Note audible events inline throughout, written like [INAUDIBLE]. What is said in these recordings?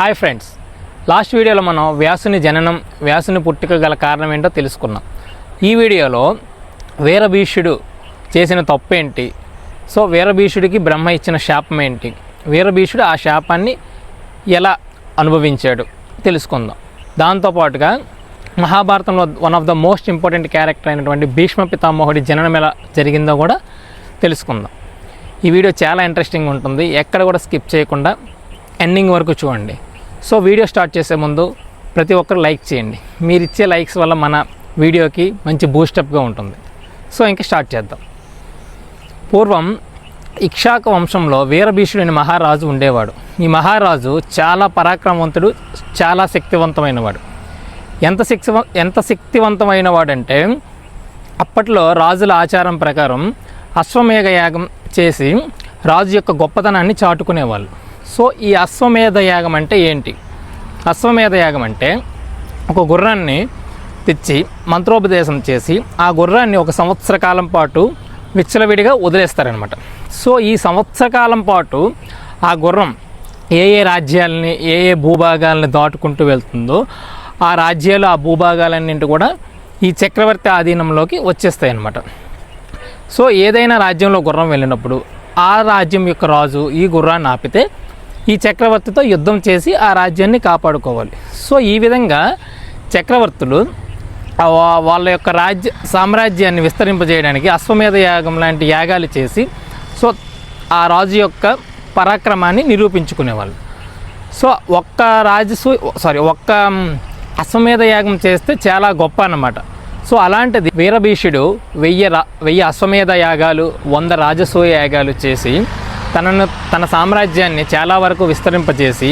Hi friends last వీడియోలో మనం వ్యాసుని జననం వ్యాసుని పుట్టుక గల కారణం ఏంటో తెలుసుకున్నాం. ఈ వీడియోలో వీరభీషుడు చేసిన తప్పేంటి? సో వీరభీషుడికి బ్రహ్మ ఇచ్చిన శాపం ఏంటి? వీరభీషుడు ఆ శాపాన్ని ఎలా అనుభవించాడు? తెలుసుకుందాం. దాంతోపాటుగా మహాభారతంలో one of the most important character అయినటువంటి భీష్మ పితామహుడి జననం ఎలా జరిగిందో కూడా తెలుసుకుందాం. ఈ వీడియో చాలా ఇంట్రెస్టింగ్ ఉంటుంది. ఎక్కడ కూడా స్కిప్ చేయకుండా ఎండింగ్ వరకు చూడండి. సో వీడియో స్టార్ట్ చేసే ముందు ప్రతి ఒక్కరు లైక్ చేయండి. మీరు ఇచ్చే లైక్స్ వల్ల మన వీడియోకి మంచి బూస్టప్గా ఉంటుంది. సో ఇంకా స్టార్ట్ చేద్దాం. పూర్వం ఇక్షాక వంశంలో వీరభీషుడు అనే మహారాజు ఉండేవాడు. ఈ మహారాజు చాలా పరాక్రమవంతుడు చాలా శక్తివంతమైనవాడు. ఎంత శక్తి ఎంత శక్తివంతమైన వాడంటే అప్పట్లో రాజుల ఆచారం ప్రకారం అశ్వమేఘ యాగం చేసి రాజు యొక్క గొప్పతనాన్ని చాటుకునేవాళ్ళు. సో ఈ అశ్వమేధ యాగం అంటే ఏంటి? అశ్వమేధ యాగం అంటే ఒక గుర్రాన్ని తెచ్చి మంత్రోపదేశం చేసి ఆ గుర్రాన్ని ఒక సంవత్సర కాలం పాటు విచ్చలవిడిగా వదిలేస్తారనమాట సో ఈ సంవత్సర కాలం పాటు ఆ గుర్రం ఏ ఏ రాజ్యాలని ఏ ఏ భూభాగాలని దాటుకుంటూ వెళ్తుందో ఆ రాజ్యాలు ఆ భూభాగాలన్నింటి కూడా ఈ చక్రవర్తి ఆధీనంలోకి వచ్చేస్తాయి అన్నమాట సో ఏదైనా రాజ్యంలో గుర్రం వెళ్ళినప్పుడు ఆ రాజ్యం యొక్క రాజు ఈ గుర్రాన్ని ఆపితే ఈ చక్రవర్తితో యుద్ధం చేసి ఆ రాజ్యాన్ని కాపాడుకోవాలి. సో ఈ విధంగా చక్రవర్తులు వాళ్ళ యొక్క రాజ్య సామ్రాజ్యాన్ని విస్తరింపజేయడానికి అశ్వమేధ యాగం లాంటి యాగాలు చేసి సో ఆ రాజు యొక్క పరాక్రమాన్ని నిరూపించుకునేవాళ్ళు. సో ఒక్క రాజసు సారీ ఒక్క అశ్వమేధ యాగం చేస్తే చాలా గొప్ప అన్నమాట. సో అలాంటిది వీరభీషుడు వెయ్యి రా వెయ్యి అశ్వమేధ యాగాలు వంద రాజసూయ యాగాలు చేసి తనను తన సామ్రాజ్యాన్ని చాలా వరకు విస్తరింపజేసి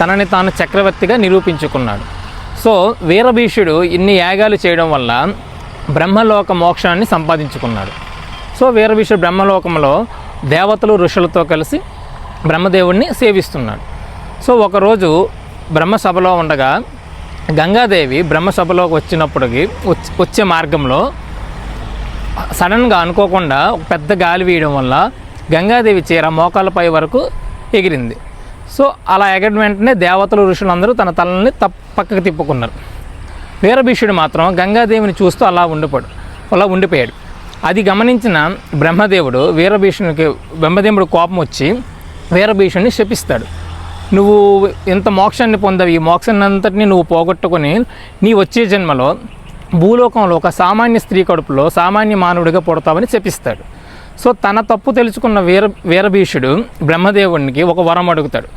తనని తాను చక్రవర్తిగా నిరూపించుకున్నాడు. సో వీరభీషుడు ఇన్ని యాగాలు చేయడం వల్ల బ్రహ్మలోక మోక్షాన్ని సంపాదించుకున్నాడు. సో వీరభీషుడు బ్రహ్మలోకంలో దేవతలు ఋషులతో కలిసి బ్రహ్మదేవుణ్ణి సేవిస్తున్నాడు. సో ఒకరోజు బ్రహ్మసభలో ఉండగా గంగాదేవి బ్రహ్మసభలోకి వచ్చినప్పటికి వచ్చే మార్గంలో సడన్గా అనుకోకుండా పెద్ద గాలి వీయడం వల్ల గంగాదేవి చీర మోకాళ్ళపై వరకు ఎగిరింది. సో అలా ఎగరిన వెంటనే దేవతలు ఋషులందరూ తన తలని తప్ప పక్కకు తిప్పుకున్నారు. వీరభీషుడు మాత్రం గంగాదేవిని చూస్తూ అలా ఉండిపోడు అలా ఉండిపోయాడు. అది గమనించిన బ్రహ్మదేవుడు వీరభీషునికి బ్రహ్మదేవుడు కోపం వచ్చి వీరభీషుడిని శపిస్తాడు. నువ్వు ఇంత మోక్షాన్ని పొందవు. ఈ మోక్షాన్ని అంతటిని నువ్వు పోగొట్టుకొని నీ వచ్చే జన్మలో భూలోకంలో ఒక సామాన్య స్త్రీ కడుపులో సామాన్య మానవుడిగా పుడతావని శపిస్తాడు. సో తన తప్పు తెలుసుకున్న వీర వీరభీషుడు బ్రహ్మదేవునికి ఒక వరం అడుగుతాడు.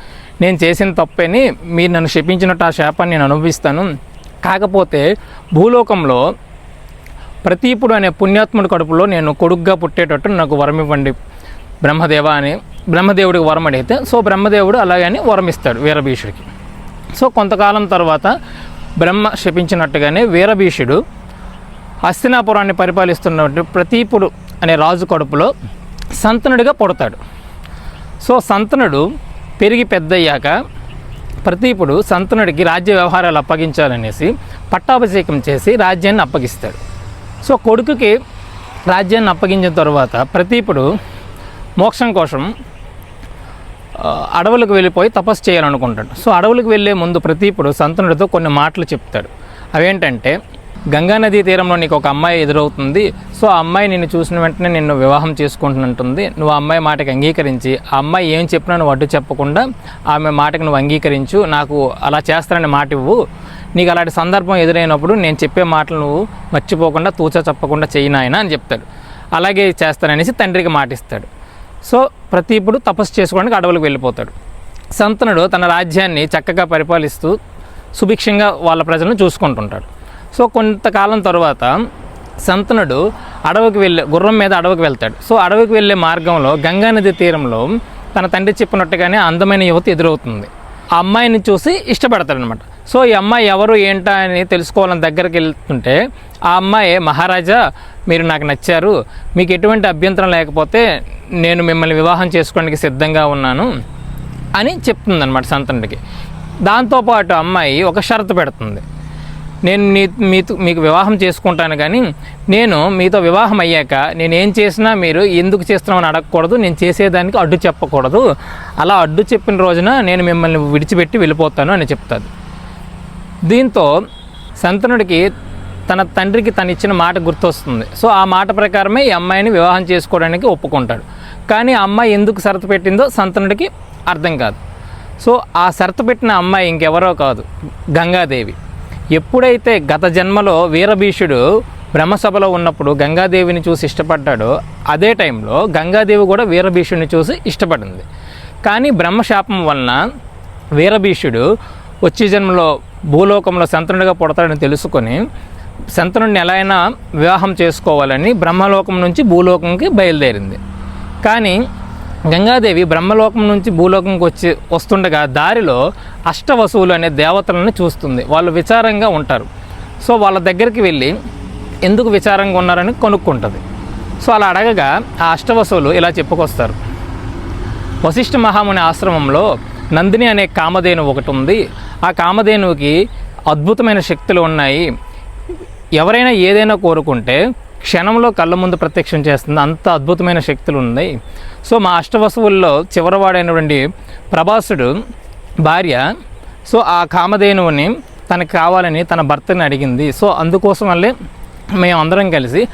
నేను చేసిన తప్పని మీరు నన్ను శపించినట్టు ఆ శాపాన్ని నేను అనుభవిస్తాను. కాకపోతే భూలోకంలో ప్రతీపుడు అనే పుణ్యాత్ముడి కడుపులో నేను కొడుగ్గా పుట్టేటట్టు నాకు వరం ఇవ్వండి బ్రహ్మదేవ అని బ్రహ్మదేవుడికి వరం అడిగితే సో బ్రహ్మదేవుడు అలాగని వరం ఇస్తాడు వీరభీషుడికి. సో కొంతకాలం తర్వాత బ్రహ్మ శపించినట్టుగానే వీరభీషుడు హస్తినాపురాన్ని పరిపాలిస్తున్నటువంటి ప్రతీపుడు అనే రాజు కడుపులో సంతనుడిగా పుడతాడు. సో సంతనుడు పెరిగి పెద్దయ్యాక ప్రతీపుడు సంతనుడికి రాజ్య వ్యవహారాలు అప్పగించాలనేసి పట్టాభిషేకం చేసి రాజ్యాన్ని అప్పగిస్తాడు. సో కొడుకుకి రాజ్యాన్ని అప్పగించిన తర్వాత ప్రతీపుడు మోక్షం కోసం అడవులకు వెళ్ళిపోయి తపస్సు చేయాలనుకుంటాడు. సో అడవులకు వెళ్ళే ముందు ప్రతీపుడు సంతనుడితో కొన్ని మాటలు చెప్తాడు. అవేంటంటే గంగానదీ తీరంలో నీకు ఒక అమ్మాయి ఎదురవుతుంది. సో ఆ అమ్మాయి నిన్ను చూసిన వెంటనే నిన్ను వివాహం చేసుకుంటున్నట్టుంది. నువ్వు అమ్మాయి మాటకి అంగీకరించి ఆ అమ్మాయి ఏం చెప్పినా నువ్వు అడ్డు చెప్పకుండా ఆమె మాటకి నువ్వు అంగీకరించు నాకు అలా చేస్తానని మాట ఇవ్వు. నీకు అలాంటి సందర్భం ఎదురైనప్పుడు నేను చెప్పే మాటలు నువ్వు మర్చిపోకుండా తూచా చెప్పకుండా చెయ్యి అని చెప్తాడు. అలాగే చేస్తాననేసి తండ్రికి మాటిస్తాడు సో ప్రతి ఇప్పుడు తపస్సు చేసుకోవడానికి అడవులకు వెళ్ళిపోతాడు. సంతనుడు తన రాజ్యాన్ని చక్కగా పరిపాలిస్తూ సుభిక్షంగా వాళ్ళ ప్రజలను చూసుకుంటుంటాడు. సో కొంతకాలం తర్వాత సంతనుడు అడవికి వెళ్ళే గుర్రం మీద అడవికి వెళ్తాడు. సో అడవికి వెళ్ళే మార్గంలో గంగానది తీరంలో తన తండ్రి చెప్పినట్టుగానే అందమైన యువతి ఎదురవుతుంది. ఆ అమ్మాయిని చూసి ఇష్టపడతాడనమాట సో ఈ అమ్మాయి ఎవరు ఏంటా అని తెలుసుకోవాలని దగ్గరికి వెళ్తుంటే ఆ అమ్మాయి మహారాజా మీరు నాకు నచ్చారు. మీకు ఎటువంటి అభ్యంతరం లేకపోతే నేను మిమ్మల్ని వివాహం చేసుకోవడానికి సిద్ధంగా ఉన్నాను అని చెప్తుందనమాట సంతనుడికి. దాంతోపాటు అమ్మాయి ఒక షరతు పెడుతుంది. నేను మీ మీతో మీకు వివాహం చేసుకుంటాను కానీ నేను మీతో వివాహం అయ్యాక నేను ఏం చేసినా మీరు ఎందుకు చేస్తున్నామని అడగకూడదు నేను చేసేదానికి అడ్డు చెప్పకూడదు. అలా అడ్డు చెప్పిన రోజున నేను మిమ్మల్ని విడిచిపెట్టి వెళ్ళిపోతాను అని చెప్తాది. దీంతో సంతనుడికి తన తండ్రికి తను ఇచ్చిన మాట గుర్తొస్తుంది. సో ఆ మాట ప్రకారమే ఈ అమ్మాయిని వివాహం చేసుకోవడానికి ఒప్పుకుంటాడు. కానీ ఆ అమ్మాయి ఎందుకు షరతు పెట్టిందో సంతనుడికి అర్థం కాదు. సో ఆ షరతు పెట్టిన అమ్మాయి ఇంకెవరో కాదు గంగాదేవి. ఎప్పుడైతే గత జన్మలో వీరభీషుడు బ్రహ్మసభలో ఉన్నప్పుడు గంగాదేవిని చూసి ఇష్టపడ్డాడో అదే టైంలో గంగాదేవి కూడా వీరభీషుడిని చూసి ఇష్టపడింది. కానీ బ్రహ్మశాపం వలన వీరభీషుడు వచ్చే జన్మలో భూలోకంలో సంతనుడిగా పుడతాడని తెలుసుకొని సంతనుడిని ఎలా అయినా వివాహం చేసుకోవాలని బ్రహ్మలోకం నుంచి భూలోకంకి బయలుదేరింది. కానీ గంగాదేవి బ్రహ్మలోకం నుంచి భూలోకంకి వచ్చి వస్తుండగా దారిలో అష్టవసువులు అనే దేవతలను చూస్తుంది. వాళ్ళు విచారంగా ఉంటారు. సో వాళ్ళ దగ్గరికి వెళ్ళి ఎందుకు విచారంగా ఉన్నారని కొనుక్కుంటుంది. సో అలా అడగగా ఆ అష్టవసువులు ఇలా చెప్పుకొస్తారు. వశిష్ఠ మహాముని ఆశ్రమంలో నందిని అనే కామధేను ఒకటి ఉంది. ఆ కామధేనువుకి అద్భుతమైన శక్తులు ఉన్నాయి. ఎవరైనా ఏదైనా కోరుకుంటే క్షణంలో కళ్ళ ముందు ప్రత్యక్షం చేస్తుంది. అంత అద్భుతమైన శక్తులు ఉన్నాయి. సో మా అష్టవసువుల్లో చివరివాడైనటువంటి ప్రభాసుడు భార్య సో ఆ కామధేనువుని తనకు కావాలని తన భర్తని అడిగింది. సో అందుకోసం వల్లే మేము అందరం కలిసి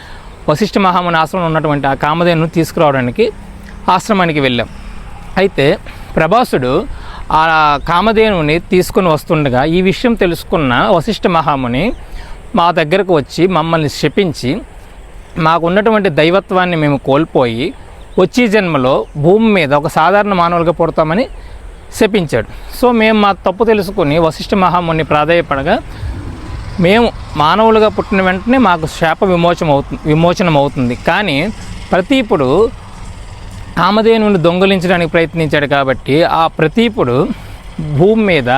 వశిష్ఠ మహాముని ఆశ్రమంలో ఉన్నటువంటి ఆ కామధేనుని తీసుకురావడానికి ఆశ్రమానికి వెళ్ళాం. అయితే ప్రభాసుడు ఆ కామధేనుని తీసుకుని వస్తుండగా ఈ విషయం తెలుసుకున్న వశిష్ఠ మహాముని మా దగ్గరకు వచ్చి మమ్మల్ని శపించి మాకు ఉన్నటువంటి దైవత్వాన్ని మేము కోల్పోయి వచ్చే జన్మలో భూమి మీద ఒక సాధారణ మానవులుగా పుడతామని శపించాడు. సో మేము మా తప్పు తెలుసుకుని వశిష్ఠ మహాముని ప్రాధాయపడగా మేము మానవులుగా పుట్టిన వెంటనే మాకు శాప విమోచన అవుతుంది విమోచనం అవుతుంది కానీ ప్రతీపుడు కామధేనువుని దొంగలించడానికి ప్రయత్నించాడు కాబట్టి ఆ ప్రతీపుడు భూమి మీద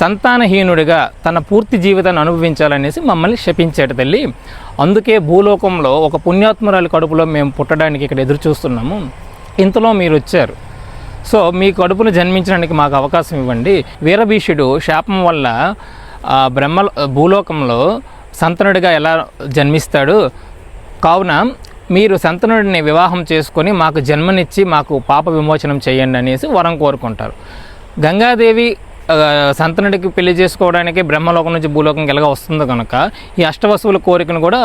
సంతానహీనుడిగా తన పూర్తి జీవితాన్ని అనుభవించాలనేసి మమ్మల్ని శపించాడు తల్లి. అందుకే భూలోకంలో ఒక పుణ్యాత్మురాలి కడుపులో మేము పుట్టడానికి ఇక్కడ ఎదురు చూస్తున్నాము ఇంతలో మీరు వచ్చారు సో మీ కడుపును జన్మించడానికి మాకు అవకాశం ఇవ్వండి. వీరభీషుడు శాపం వల్ల బ్రహ్మ భూలోకంలో సంతనుడిగా ఎలా జన్మిస్తాడు? కావున మీరు సంతనుడిని వివాహం చేసుకొని మాకు జన్మనిచ్చి మాకు పాప విమోచనం చేయండి అనేసి వరం కోరుకుంటారు. గంగాదేవి సంతనుడికి పెళ్ళి చేసుకోవడానికి బ్రహ్మలోకం నుంచి భూలోకం ఎలాగ వస్తుందో కనుక ఈ అష్టవసువుల కోరికను కూడా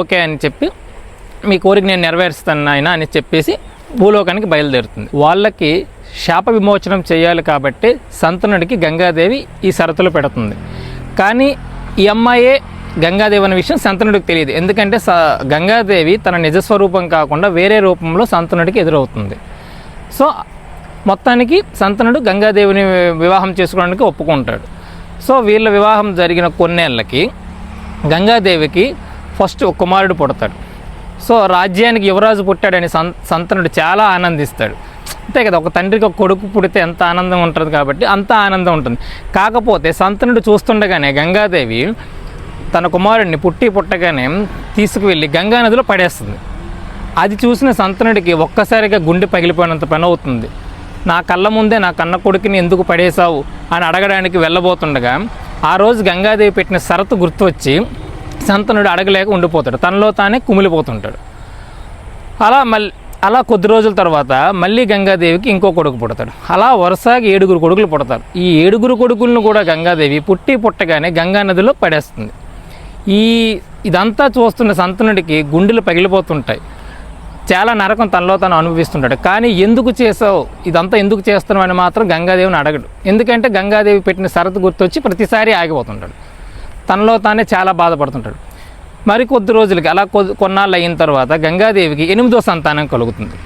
ఓకే అని చెప్పి మీ కోరిక నేను నెరవేరుస్తాను ఆయన అని చెప్పేసి భూలోకానికి బయలుదేరుతుంది. వాళ్ళకి శాప విమోచనం చేయాలి కాబట్టి సంతనుడికి గంగాదేవి ఈ షరతులు పెడుతుంది. కానీ ఈ అమ్మాయే గంగాదేవి అనే విషయం సంతనుడికి తెలియదు. ఎందుకంటే స గంగాదేవి తన నిజస్వరూపం కాకుండా వేరే రూపంలో సంతనుడికి ఎదురవుతుంది. సో మొత్తానికి సంతనుడు గంగాదేవిని వివాహం చేసుకోవడానికి ఒప్పుకుంటాడు. సో వీళ్ళ వివాహం జరిగిన కొన్నేళ్ళకి గంగాదేవికి ఫస్ట్ కుమారుడు పుడతాడు. సో రాజ్యానికి యువరాజు పుట్టాడని సం సంతనుడు చాలా ఆనందిస్తాడు. అంతే కదా ఒక తండ్రికి ఒక కొడుకు పుడితే ఎంత ఆనందం ఉంటుంది కాబట్టి అంత ఆనందం ఉంటుంది. కాకపోతే సంతనుడు చూస్తుండగానే గంగాదేవి తన కుమారుడిని పుట్టి పుట్టగానే తీసుకువెళ్ళి గంగా నదిలో పడేస్తుంది. అది చూసిన సంతనుడికి ఒక్కసారిగా గుండె పగిలిపోయినంత పని అవుతుంది. నా కళ్ళ ముందే నా కన్న కొడుకుని ఎందుకు పడేశావు అని అడగడానికి వెళ్ళబోతుండగా ఆ రోజు గంగాదేవి పెట్టిన షరతు గుర్తొచ్చి సంతనుడు అడగలేక ఉండిపోతాడు. తనలో తానే కుమిలిపోతుంటాడు. అలా మళ్ళీ అలా కొద్ది రోజుల తర్వాత మళ్ళీ గంగాదేవికి ఇంకో కొడుకు పుడతాడు. అలా వరుసగా ఏడుగురు కొడుకులు పుడతారు. ఈ ఏడుగురు కొడుకులను కూడా గంగాదేవి పుట్టి పుట్టగానే గంగా నదిలో పడేస్తుంది. ఈ ఇదంతా చూస్తున్న సంతనుడికి గుండెలు పగిలిపోతుంటాయి. చాలా నరకం తనలో తను అనుభవిస్తుంటాడు. కానీ ఎందుకు చేసావు? ఇదంతా ఎందుకు చేస్తున్నావు అని మాత్రం గంగాదేవిని అడగడు. ఎందుకంటే గంగాదేవి పెట్టిన షరతు గుర్తొచ్చి ప్రతిసారి ఆగిపోతుంటాడు. తనలో తానే చాలా బాధపడుతుంటాడు. మరి కొద్ది రోజులకి అలా కొద్ది కొన్నాళ్ళు అయిన తర్వాత గంగాదేవికి ఎనిమిదో సంతానం కలుగుతుంది.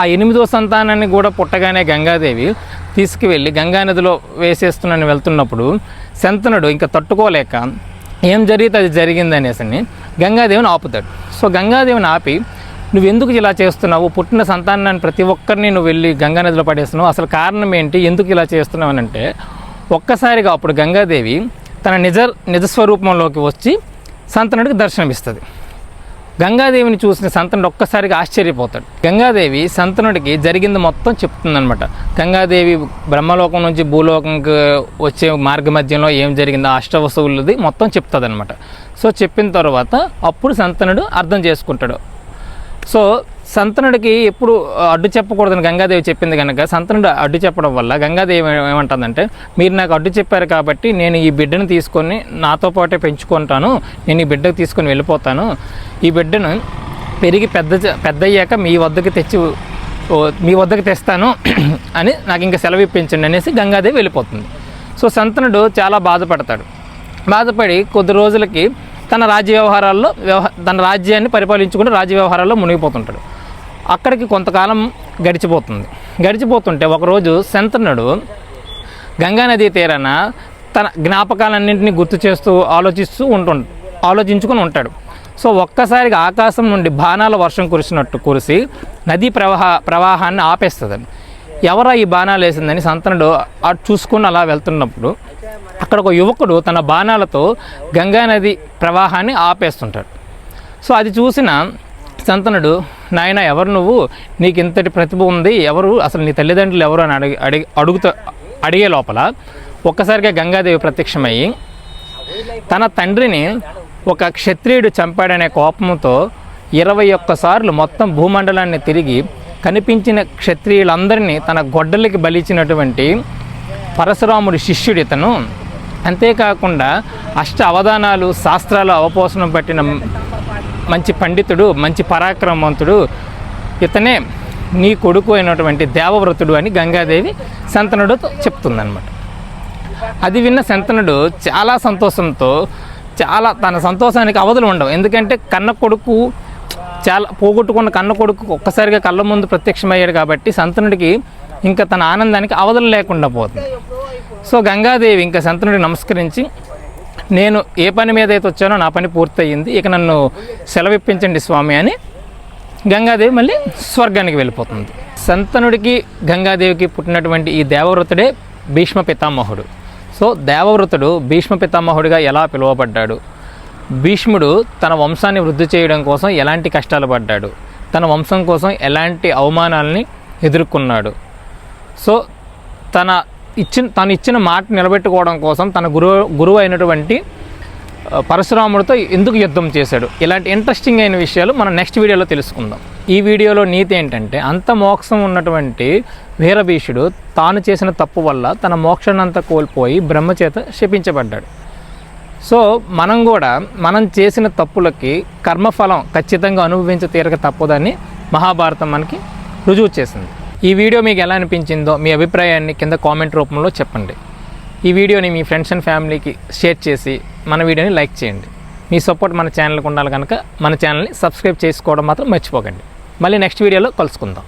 ఆ ఎనిమిదో సంతానాన్ని కూడా పుట్టగానే గంగాదేవి తీసుకువెళ్ళి గంగానదిలో వేసేస్తున్నాను వెళ్తున్నప్పుడు శంతనుడు ఇంకా తట్టుకోలేక ఏం జరిగితే అది జరిగిందనేసి గంగాదేవిని ఆపుతాడు. సో గంగాదేవిని ఆపి నువ్వు ఎందుకు ఇలా చేస్తున్నావు? పుట్టిన సంతానాన్ని ప్రతి ఒక్కరిని నువ్వు వెళ్ళి గంగానదిలో పడేస్తున్నావు. అసలు కారణం ఏంటి? ఎందుకు ఇలా చేస్తున్నావు అని అంటే ఒక్కసారిగా అప్పుడు గంగాదేవి తన నిజ నిజస్వరూపంలోకి వచ్చి సంతనుడికి దర్శనమిస్తుంది. గంగాదేవిని చూసిన సంతనుడు ఒక్కసారిగా ఆశ్చర్యపోతాడు. గంగాదేవి సంతనుడికి జరిగింది మొత్తం చెప్తుందనమాట గంగాదేవి బ్రహ్మలోకం నుంచి భూలోకంకి వచ్చే మార్గ మధ్యంలో ఏం జరిగిందో అష్టవసువులది మొత్తం చెప్తుంది సో చెప్పిన తర్వాత అప్పుడు సంతనుడు అర్థం చేసుకుంటాడు. సో సంతనుడికి ఎప్పుడు అడ్డు చెప్పకూడదని గంగాదేవి చెప్పింది కనుక సంతనుడు అడ్డు చెప్పడం వల్ల గంగాదేవి ఏమంటుందంటే మీరు నాకు అడ్డు చెప్పారు కాబట్టి నేను ఈ బిడ్డను తీసుకొని నాతో పాటే పెంచుకుంటాను. నేను ఈ బిడ్డకు తీసుకొని వెళ్ళిపోతాను. ఈ బిడ్డను పెరిగి పెద్ద పెద్దయ్యాక మీ వద్దకు తెచ్చి మీ వద్దకు తెస్తాను [CLEARS THROAT] అని నాకు ఇంకా సెలవు ఇప్పించండి అనేసి గంగాదేవి వెళ్ళిపోతుంది. సో సంతనుడు చాలా బాధపడతాడు. బాధపడి కొద్ది రోజులకి తన రాజ్య వ్యవహారాల్లో వ్యవహ తన రాజ్యాన్ని పరిపాలించుకుంటూ రాజ్య వ్యవహారాల్లో మునిగిపోతుంటాడు. అక్కడికి కొంతకాలం గడిచిపోతుంది. గడిచిపోతుంటే ఒకరోజు శంతనుడు గంగానదీ తీరాన తన జ్ఞాపకాలన్నింటినీ గుర్తు చేస్తూ ఆలోచిస్తూ ఉంటు ఆలోచించుకొని ఉంటాడు. సో ఒక్కసారిగా ఆకాశం నుండి బాణాల వర్షం కురిసినట్టు కురిసి నదీ ప్రవాహ ప్రవాహాన్ని ఆపేస్తుంది ఎవరా ఈ బాణాలు వేసిందని సంతనుడు అటు చూసుకుని అలా వెళ్తున్నప్పుడు అక్కడ ఒక యువకుడు తన బాణాలతో గంగానది ప్రవాహాన్ని ఆపేస్తుంటాడు. సో అది చూసిన సంతనుడు నాయన ఎవరు నువ్వు? నీకు ఇంతటి ప్రతిభ ఉంది. ఎవరు? అసలు నీ తల్లిదండ్రులు ఎవరు? అని అడిగి అడిగి అడుగుతా అడిగే లోపల ఒక్కసారిగా గంగాదేవి ప్రత్యక్షమయ్యి తన తండ్రిని ఒక క్షత్రియుడు చంపాడనే కోపంతో ఇరవై ఒక్కసార్లు మొత్తం భూమండలాన్ని తిరిగి కనిపించిన క్షత్రియులందరినీ తన గొడ్డలికి బలిచినటువంటి పరశురాముడి శిష్యుడు ఇతను. అంతేకాకుండా అష్ట అవధానాలు శాస్త్రాలు అవపోసనం పట్టిన మంచి పండితుడు మంచి పరాక్రమవంతుడు ఇతనే. నీ కొడుకు అయినటువంటి దేవవ్రతుడు అని గంగాదేవి శంతనుడితో చెప్తుందనమాట అది విన్న శంతనుడు చాలా సంతోషంతో చాలా తన సంతోషానికి అవధులు ఉండవు. ఎందుకంటే కన్న కొడుకు చాలా పోగొట్టుకున్న కన్న కొడుకు ఒక్కసారిగా కళ్ళ ముందు ప్రత్యక్షమయ్యాడు కాబట్టి సంతనుడికి ఇంకా తన ఆనందానికి అవధులు లేకుండా పోతుంది. సో గంగాదేవి ఇంకా సంతనుడికి నమస్కరించి నేను ఏ పని మీద అయితే వచ్చానో నా పని పూర్తయింది ఇక నన్ను సెలవిప్పించండి స్వామి అని గంగాదేవి మళ్ళీ స్వర్గానికి వెళ్ళిపోతుంది. సంతనుడికి గంగాదేవికి పుట్టినటువంటి ఈ దేవవ్రతుడే భీష్మ పితామహుడు. సో దేవవ్రతుడు భీష్మ పితామహుడిగా ఎలా పిలువబడ్డాడు? భీష్ముడు తన వంశాన్ని వృద్ధి చేయడం కోసం ఎలాంటి కష్టాలు పడ్డాడు? తన వంశం కోసం ఎలాంటి అవమానాలని ఎదుర్కొన్నాడు? సో తన ఇచ్చిన తను ఇచ్చిన మాట నిలబెట్టుకోవడం కోసం తన గురువు గురువు అయినటువంటి పరశురాముడితో ఎందుకు యుద్ధం చేశాడు? ఇలాంటి ఇంట్రెస్టింగ్ అయిన విషయాలు మనం నెక్స్ట్ వీడియోలో తెలుసుకుందాం. ఈ వీడియోలో నీతి ఏంటంటే అంత మోక్షం ఉన్నటువంటి వీరభీషుడు తాను చేసిన తప్పు వల్ల తన మోక్షాన్నంతా కోల్పోయి బ్రహ్మచేత శపించబడ్డాడు. సో మనం కూడా మనం చేసిన తప్పులకి కర్మఫలం ఖచ్చితంగా అనుభవించ తీరక తప్పదని మహాభారతం మనకి రుజువు చేసింది. ఈ వీడియో మీకు ఎలా అనిపించిందో మీ అభిప్రాయాన్ని కింద కామెంట్ రూపంలో చెప్పండి. ఈ వీడియోని మీ ఫ్రెండ్స్ అండ్ ఫ్యామిలీకి షేర్ చేసి మన వీడియోని లైక్ చేయండి. మీ సపోర్ట్ మన ఛానల్కి ఉండాలి కనుక మన ఛానల్ని సబ్స్క్రైబ్ చేసుకోవడం మాత్రం మర్చిపోకండి. మళ్ళీ నెక్స్ట్ వీడియోలో కలుసుకుందాం.